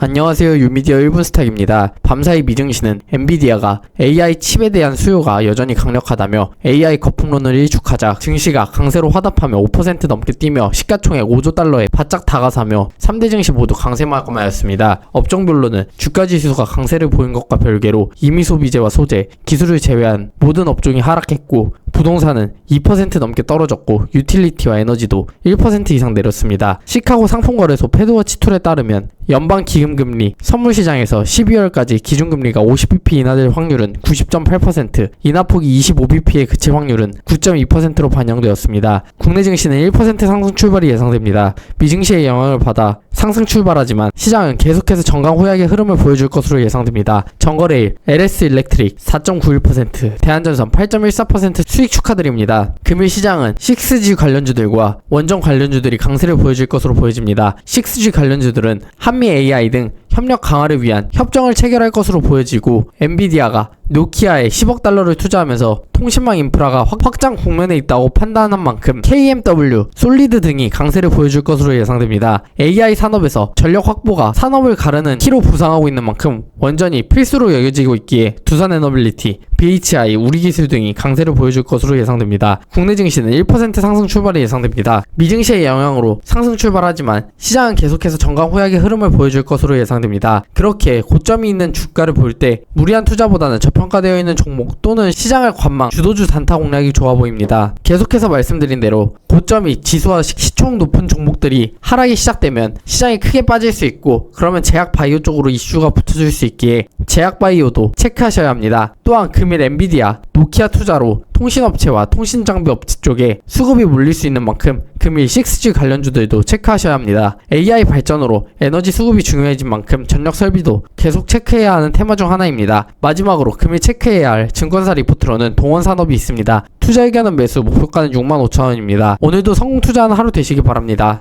안녕하세요 유미디어 1분 스탁입니다. 밤사이 미증시는 엔비디아가 AI 칩에 대한 수요가 여전히 강력하다며 AI 거품론을 일축하자 증시가 강세로 화답하며 5% 넘게 뛰며 시가총액 5조 달러에 바짝 다가서며 3대 증시 모두 강세만큼하였습니다. 업종별로는 주가 지수가 강세를 보인 것과 별개로 이미 소비재와 소재, 기술을 제외한 모든 업종이 하락했고 부동산은 2% 넘게 떨어졌고 유틸리티와 에너지도 1% 이상 내렸습니다. 시카고 상품거래소 패드워치 툴에 따르면 연방 기금금리 선물 시장에서 12월까지 기준금리가 50bp 인하될 확률은 90.8%, 인하폭이 25bp에 그칠 확률은 9.2%로 반영되었습니다. 국내 증시는 1% 상승 출발이 예상됩니다. 미증시의 영향을 받아 상승 출발하지만 시장은 계속해서 정강 후약의 흐름을 보여줄 것으로 예상됩니다. 정거래일 LS 일렉트릭 4.91%, 대한전선 8.14% 수익 축하드립니다. 금일 시장은 6G 관련주들과 원전 관련주들이 강세를 보여줄 것으로 보여집니다. 6G 관련주들은 한미 AI 등 협력 강화를 위한 협정을 체결할 것으로 보여지고 엔비디아가 노키아에 10억 달러를 투자하면서 통신망 인프라가 확- 확장 국면에 있다고 판단한 만큼 KMW, 솔리드 등이 강세를 보여줄 것으로 예상됩니다. AI 산업에서 전력 확보가 산업을 가르는 키로 부상하고 있는 만큼 원전이 필수로 여겨지고 있기에 두산 에너빌리티, BHI, 우리기술 등이 강세를 보여줄 것으로 예상됩니다. 국내 증시는 1% 상승 출발이 예상됩니다. 미증시의 영향으로 상승 출발하지만 시장은 계속해서 정강 후약의 흐름을 보여줄 것으로 예상됩니다. 그렇게 고점이 있는 주가를 볼 때 무리한 투자보다는 저 평가되어 있는 종목 또는 시장을 관망 주도주 단타 공략이 좋아 보입니다. 계속해서 말씀드린 대로 고점이 지수와 시- 시총 높은 종목들이 하락이 시작되면 시장이 크게 빠질 수 있고 그러면 제약 바이오 쪽으로 이슈가 붙어줄 수 있기에 제약 바이오도 체크하셔야 합니다. 또한 금일 엔비디아, 노키아 투자로 통신업체와 통신장비 업체 쪽에 수급이 몰릴 수 있는 만큼 금일 6G 관련주들도 체크하셔야 합니다. AI 발전으로 에너지 수급이 중요해진 만큼 전력 설비도 계속 체크해야 하는 테마 중 하나입니다. 마지막으로 금일 체크해야 할 증권사 리포트로는 동원산업이 있습니다. 투자 의견은 매수, 목표가는 65,000원입니다. 오늘도 성공 투자하는 하루 되시기 바랍니다.